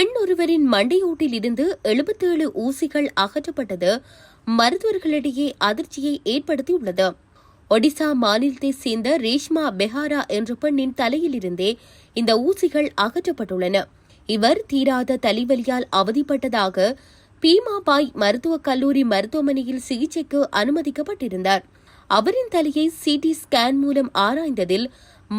பெண் ஒருவரின் மண்டையோட்டில் இருந்து எழுபத்தேழு ஊசிகள் அகற்றப்பட்டது. மருத்துவர்களிடையே அதிர்ச்சியை ஏற்படுத்தியுள்ளது. ஒடிசா மாநிலத்தைச் சேர்ந்த ரேஷ்மா பெஹாரா என்ற பெண்ணின் தலையிலிருந்தே இந்த ஊசிகள் அகற்றப்பட்டுள்ளன. இவர் தீராத தலைவலியால் அவதிப்பட்டதாக பீமாபாய் மருத்துவக் கல்லூரி மருத்துவமனையில் சிகிச்சைக்கு அனுமதிக்கப்பட்டிருந்தார். அவரின் தலையை சிடி ஸ்கேன் மூலம் ஆராய்ந்ததில்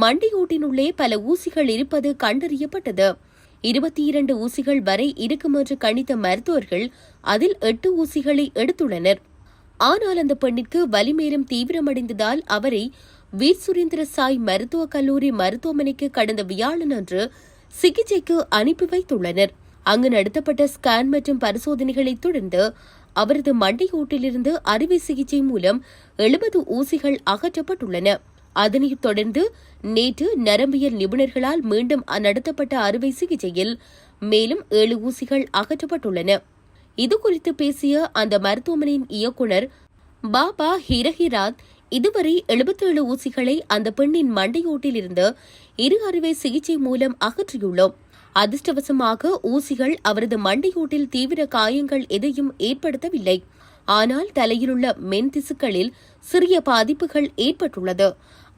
மண்டையோட்டினுள்ளே பல ஊசிகள் இருப்பது கண்டறியப்பட்டது. இருபத்தி இரண்டு ஊசிகள் வரை இருக்கும் என்று கணித்த மருத்துவர்கள் அதில் எட்டு ஊசிகளை எடுத்துள்ளனர். ஆனால் அந்த பெண்ணிற்கு வலி மேலும் தீவிரமடைந்ததால் அவரை வீர் சுரேந்திர சாய் மருத்துவக் கல்லூரி மருத்துவமனைக்கு கடந்த வியாழன் அன்று சிகிச்சைக்கு அனுப்பி வைத்துள்ளனர். அங்கு நடத்தப்பட்ட ஸ்கேன் மற்றும் பரிசோதனைகளை தொடர்ந்து அவரது மண்டையோட்டிலிருந்து அறுவை சிகிச்சை மூலம் எழுபது ஊசிகள் அகற்றப்பட்டுள்ளன. அதனைத் தொடர்ந்து நேற்று நரம்பியல் நிபுணர்களால் மீண்டும் நடத்தப்பட்ட அறுவை சிகிச்சையில் மேலும் ஏழு ஊசிகள் அகற்றப்பட்டுள்ளன. இதுகுறித்து பேசிய அந்த மருத்துவமனையின் இயக்குனர் பாபா ஹிரஹிராத் இதுவரை எழுபத்தேழு ஊசிகளை அந்த பெண்ணின் மண்டையோட்டிலிருந்து இரு அறுவை சிகிச்சை மூலம் அகற்றியுள்ளோம். அதிர்ஷ்டவசமாக ஊசிகள் அவரது மண்டையோட்டில் தீவிர காயங்கள் எதையும் ஏற்படுத்தவில்லை. ஆனால் தலையிலுள்ள மென் திசுக்களில் சிறிய பாதிப்புகள் ஏற்பட்டுள்ளது.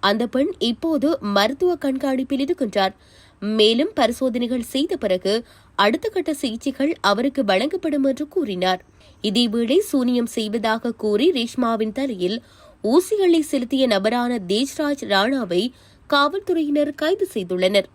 அந்த பெண் இப்போது மருத்துவ கண்காணிப்பில் இருக்கின்றார். மேலும் பரிசோதனைகள் செய்த பிறகு அடுத்த கட்ட சிகிச்சைகள் அவருக்கு வழங்கப்படும் என்று கூறினார். இதேவேளை சூனியம் செய்வதாக கூறி ரேஷ்மாவின் தலையில் ஊசிகளை செலுத்திய நபரான தேஜ்ராஜ் ராணாவை காவல்துறையினர் கைது செய்துள்ளனர்.